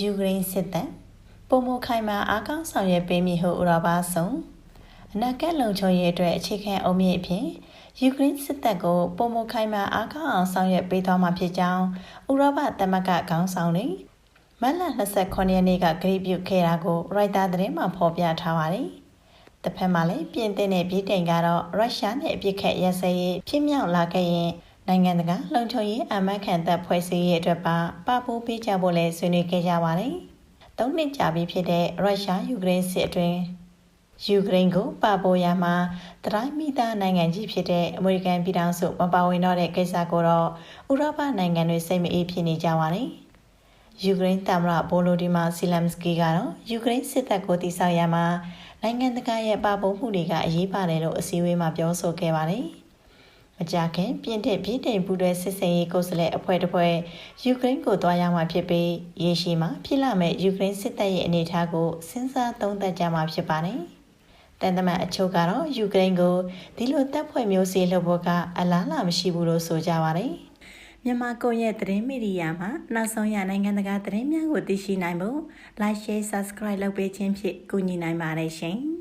ယူကရိန်းစစ်တပ်ပုံမခိုင်မာအားကောင်းဆောင်ရွက်ပေးမည်ဟုဥရောပဆောင်အနာဂတ်လုံခြုံရေးအတွက်အခြေခံအုံမြင့်အဖြစ်ယူကရိန်းစစ်တပ်ကိုပုံမခိုင်မာအားကောင်းအောင်ဆောင်ရွက်ပေးသွားမှာဖြစ်ကြောင်းဥရောပသမဂ္ဂခေါင်းဆောင်တွေမတ်လ29ရက်နေ့ကကြေပြုခဲ့တာကိုရိုက်တာသတင်းမှာဖော်ပြထားပါတယ်။တစ်ဖက်မှာလည်းပြင်သစ်နဲ့ပြည်တိုင်ကတော့ရုရှားနဲ့အပြစ်ခတ်ရစရေးဖြစ်မြောက်လာခဲ့ရင် နိုင်ငံတကာလုံခြုံရေးအမတ်ခံတပ်ဖွဲ့စည်းရေးအတွက်ပါပပိုးပေးကြဖို့လည်းဆွေးနွေးခဲ့ကြပါတယ်။သုံးနှစ်ကြာပြီဖြစ်တဲ့ရုရှားယူကရိန်းစစ်အတွင်းယူကရိန်းကိုပပိုးရမှာတရိုင်းမိသားနိုင်ငံကြီးဖြစ်တဲ့အမေရိကန်ပြည်ထောင်စုမပါဝင်တော့တဲ့ကိစ္စကိုတော့ဥရောပနိုင်ငံတွေစိတ်မအေးဖြစ်နေကြပါတယ်။ယူကရိန်းသမ္မတဘိုလိုဒီမာဆီလမ်စကီကတော့ယူကရိန်းစစ်တပ်ကိုတိစောက်ရမှာနိုင်ငံတကာရဲ့ပပိုးမှုတွေကအရေးပါတယ်လို့အစည်းအဝေးမှာပြောဆိုခဲ့ပါတယ်။ မကြခင်ပြင်းတဲ့ပြည်တိမ်ပူးတွဲစစ်စင်ရေးကိုယ်စားလှယ်အဖွဲ့တစ်ဖွဲ့ယူကရိန်းကိုသွားရောက်မှာဖြစ်ပြီးရေရှည်မှာဖြစ်လာမဲ့ယူကရိန်းစစ်တပ်ရဲ့အနေအထားကိုစဉ်းစားသုံးသပ်ကြမှာဖြစ်ပါတယ်။တန်တမန်အချို့ကတော့ယူကရိန်းကိုဒီလိုတပ်ဖွဲ့မျိုးစီလှုပ်ဖို့ကအလားလာမရှိဘူးလို့ဆိုကြပါတယ်။မြန်မာကွန်ရဲ့သတင်းမီဒီယာမှာနောက်ဆုံးရနိုင်ငံတကာသတင်းများကိုသိရှိနိုင်ဖို့ Like Share Subscribe လုပ်ပေးခြင်းဖြင့်ကူညီနိုင်ပါတယ်ရှင်။